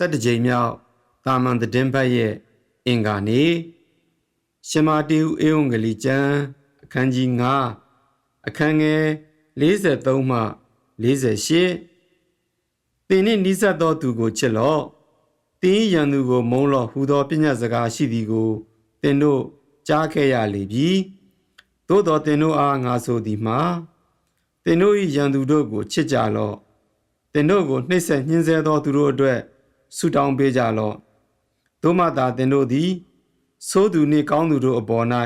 17ကြိမ်မြောက်တာမန်သတင်းပတ်ရဲ့အင်္ဂါနေ့ရှင်မာတေဟုအေဝံဂေလိကျမ်းအခန်းကြီး9အခန်းငယ်43မှ48သင်နှင့်နိစ္စသောသူကိုချစ်လော့သင်၏ရန်သူကိုမုန်းလော့ဟူသောပညာစကားရှိသည်ကိုသင်တို့ကြားခဲ့ရလေပြီသို့တော်သင်တို့အားငါဆိုသည်မှာသင်တို့၏ရန်သူတို့ကိုချစ်ကြလော့သင်တို့ကိုနှိပ်စက်ညှင်းဆဲသောသူတို့အတွက် ဆုတောင်းပေးကြလော့သို့မှသာသင်တို့သည်သိုးသူနှင့်ကောင်းသူတို့အပေါ်၌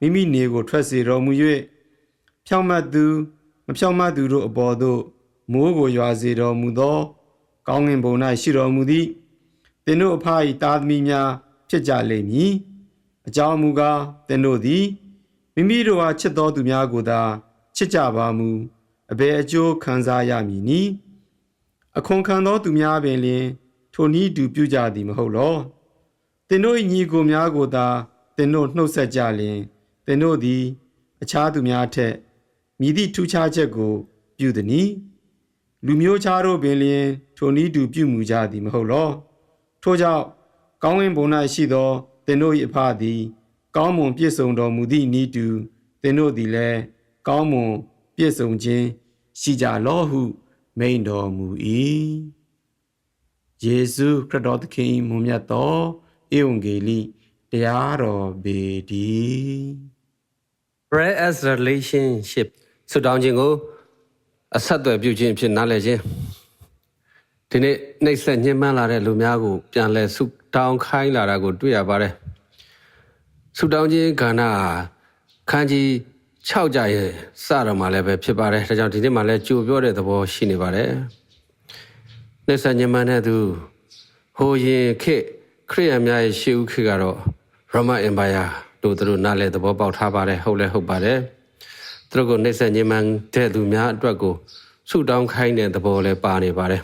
မိမိနေကိုထွက်စေတော်မူ၍ဖြောင့်မတ်သူမဖြောင့်မတ်သူတို့အပေါ်သို့မိုးကိုရွာစေတော်မူသော ကောင်းငင်ဘုံ၌ရှိတော်မူသည်သင်တို့အဖ၏သားသမီးများဖြစ်ကြလိမ့်မည်အကြောင်းမူကားသင်တို့သည်မိမိတို့အားချစ်တော်သူများကိုသာချစ်ကြပါမူအဘယ်အကျိုးခံစားရမည်နည်းအခွန်ခံသောသူများပင်လျှင် ထိုနည်းတူပြုကြသည်မဟုတ်လောသင်တို့၏ညီကိုများကိုသာသင်တို့နှုတ်ဆက်ကြလျင်သင်တို့သည် အခြားသူများထက်မြည်သည့်ထူးခြားချက်ကို ပြုသည်နီလူမျိုးခြားတို့ပင်လျင် ထိုနည်းတူပြုမူကြသည်မဟုတ်လောထို့ကြောင့်ကောင်းဝင်ဘုံ၌ရှိသောသင်တို့၏အဖသည် ကောင်းမွန်ပြည့်စုံတော်မူသည့်နည်းတူသင်တို့သည်လည်းကောင်းမွန်ပြည့်စုံခြင်းရှိကြလောဟုမိန်တော်မူ၏ ယေရှုခရစ်တော်သခင်မွန်မြတ်သောဧဝံဂေလိတရားတော်ပေတည်း prayer as relationship ဆုတောင်းခြင်းကိုအဆက်အသွယ်ပြုခြင်းအဖြစ်နားလည်ခြင်းဒီနေ့နှိပ်စက်ညှဉ်းပန်းလာတဲ့လူများကိုပြန်လဲဆုတောင်းခိုင်းလာတာကို တွေ့ရပါတယ်ဆုတောင်းခြင်းကဏ္ဍဟာခန်းကြီး6ကြရဲ့စတော့မှလည်းပဲဖြစ်ပါတယ်ဒါကြောင့်ဒီနေ့မှလည်းကြိုပြောတဲ့သဘောရှိနေပါတယ် နှိပ်စက်ညှဉ်းပန်းတဲ့သူဟိုရင်ခေတ်ခရိယန်များရဲ့ရှေးဦးခေတ်ကတော့ Roman Empire တို့သူတို့နားလဲသဘောပေါက်ထားပါတယ်ဟုတ်လဲဟုတ်ပါတယ်သူတို့ကိုနှိမ့်ဆက်ညှဉ်းပန်းတဲ့သူများအတွက်ကိုဆုတောင်းခိုင်းတဲ့သဘောလည်းပါနေပါတယ်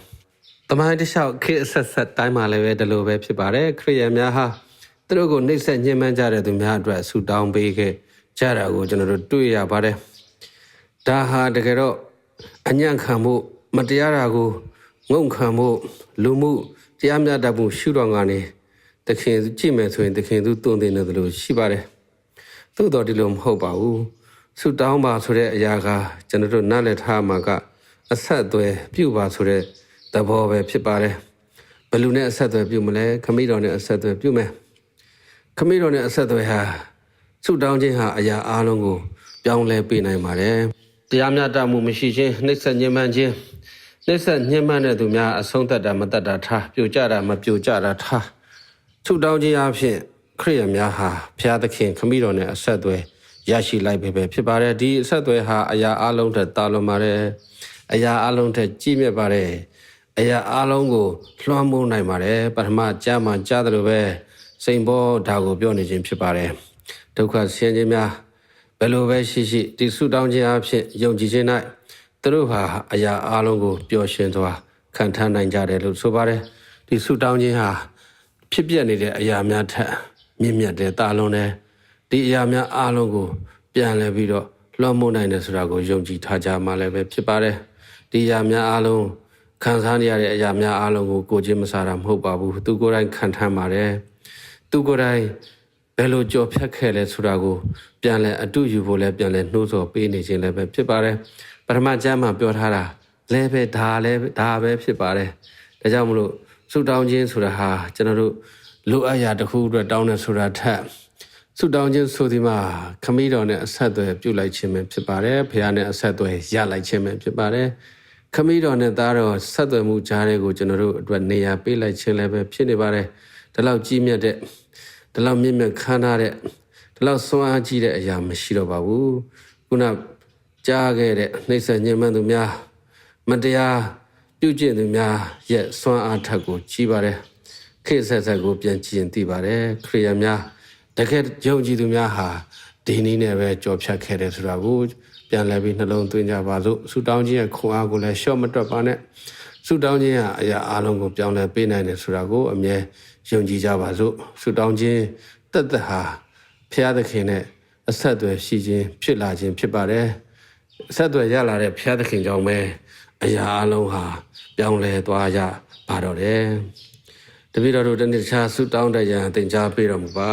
တမိုင်းတစ်လျှောက်ခေတ်အဆက်ဆက်တိုင်းမှာလည်းပဲဒီလိုပဲဖြစ်ပါတယ်ခရိယန်များဟာသူတို့ကိုနှိမ့်ဆက်ညှဉ်းပန်းကြတဲ့သူများအတွက်ဆုတောင်းပေးခဲ့ကြတာကိုကျွန်တော်တို့တွေ့ရပါတယ်ဒါဟာတကယ်တော့အညံ့ခံမှုမတရားတာကို ငုံခံမှုလူမှုတရားမျှတမှုရှုတော်ကနေတခင်ကြည့်မယ်ဆိုရင်တခင်သူတုံတင်တယ်လို့ရှိပါတယ်သို့တော်ဒီလိုမဟုတ်ပါဘူးဆုတောင်းပါဆိုတဲ့အရာကကျွန်တော်တို့နားလည်ထားမှာကအဆက်အသွယ်ပြုပါဆိုတဲ့သဘောပဲဖြစ်ပါတယ်ဘယ်လူနဲ့အဆက်အသွယ်ပြုမလဲခမိတော်နဲ့အဆက်အသွယ်ပြုမယ်ခမိတော်နဲ့အဆက်အသွယ်ဟာဆုတောင်းခြင်းဟာအရာအလုံးကိုပြောင်းလဲပေးနိုင်ပါတယ်တရားမျှတမှုမရှိခြင်းနှိမ့်ဆက်ညှဉ်းပန်းခြင်း နှိမ့်ဆက်ညှဉ်းပန်းတဲ့သူများအဆုံးသတ်တာမတတ်တာထားပြိုကျတာမပြိုကျတာထားဆုတောင်းခြင်းအဖြစ်ခရိယန်များဟာဘုရားသခင်ခမိတော်နဲ့အဆက်အသွယ်ရရှိလိုက်ပဲပဲဖြစ်ပါတယ်ဒီအဆက်အသွယ်ဟာအရာအလုံးထက်တာလွန်ပါတယ်အရာအလုံးထက်ကြီးမြတ်ပါတယ်အရာအလုံးကိုလွှမ်းမိုးနိုင်ပါတယ်ပထမကြားမှကြားတယ်လို့ပဲစိန်ဘောဒါကိုပြောနေခြင်းဖြစ်ပါတယ်ဒုက္ခဆင်းခြင်းများဘယ်လိုပဲရှိရှိဒီဆုတောင်းခြင်းအဖြစ်ယုံကြည်ခြင်း၌ သူတို့ဟာအရာအလုံးကိုပျော်ရွှင်စွာခံထားနိုင်ကြတယ်လို့ဆိုပါတယ်ဒီဆုတောင်းခြင်းဟာဖြစ်ပျက်နေတဲ့အရာများထက်မြင့်မြတ်တဲ့တာလွန်တဲ့ဒီအရာများအားလုံးကို ပြန်လဲပြီးတော့လွှမ်းမိုးနိုင်တယ်ဆိုတာကိုယုံကြည်ထားကြမှလည်းပဲဖြစ်ပါတယ်ဒီအရာများအားလုံးခံစားနေရတဲ့အရာများအားလုံးကိုကိုချင်းမစားတာမဟုတ်ပါဘူးသူကိုယ်တိုင်ခံထမ်းပါတယ်သူကိုယ်တိုင်ဘယ်လိုကြော်ဖြတ်ခဲ့လဲဆိုတာကိုပြန်လဲအတူယူဖို့လဲပြန်လဲနှိုးဆော်ပေးနေခြင်းလည်းပဲဖြစ်ပါတယ် ပထမကျမ်းမှာပြောထားတာလဲပဲဒါလဲဒါပဲဖြစ်ပါတယ်ဒါကြောင့်မလို့ဆုတောင်းခြင်းဆိုတာဟာကျွန်တော်တို့လိုအပ်ရာတစ်ခုအတွက်တောင်းတယ်ဆိုတာထက်ဆုတောင်းခြင်းဆိုဒီမှာခမည်းတော်နဲ့အဆက်အသွယ်ပြုလိုက်ခြင်းပဲဖြစ်ပါတယ်ဖခင်နဲ့အဆက်အသွယ်ရလိုက်ခြင်းပဲဖြစ်ပါတယ်ခမည်းတော်နဲ့သားတော်ဆက်သွယ်မှုကြားတဲ့ကိုကျွန်တော်တို့အတွက်နေရာပေးလိုက်ခြင်းလည်းပဲဖြစ်နေပါတယ်ဒီလောက်ကြီးမြတ်တဲ့ဒီလောက်မြင့်မြတ်ခမ်းနားတဲ့ဒီလောက်ဆွမ်းအားကြီးတဲ့အရာမရှိတော့ပါဘူးခုန ကြားခဲ့တဲ့နှိမ့်ဆက်ညှဉ်းပန်းသူများမတရားပြုကျင့်သူများရဲ့ဆွမ်းအားထက်ကိုကြီးပါတယ်ခေတ်ဆက်ဆက်ကိုပြန်ကြည့်ရင်သိပါတယ်ခရိယန်များတကယ်ယုံကြည်သူများဟာဒီနည်းနဲ့ပဲကြော်ဖြတ်ခဲ့တယ်ဆိုတာကိုပြန်လဲပြီးနှလုံးသွင်းကြပါစို့ဆုတောင်းခြင်းရဲ့ခွန်အားကိုလည်းရှော့မတွက်ပါနဲ့ဆုတောင်းခြင်းဟာအရာအလုံးကိုပြောင်းလဲပေးနိုင်တယ်ဆိုတာကိုအမြဲယုံကြည်ကြပါစို့ဆုတောင်းခြင်းတက်တက်ဟာဖျားသခင်နဲ့အဆက်အသွယ်ရှိခြင်းဖြစ်လာခြင်းဖြစ်ပါတယ်အ ဆက်အသွယ်ရလာတဲ့ဖျားသခင်ကြောင့်ပဲအရာအလုံးဟာပြောင်းလဲသွားကြပါတော့တယ်တပည့်တော်တို့တနေ့တခြားဆုတောင်းတရန်သင်ကြားပေးတော်မူပါ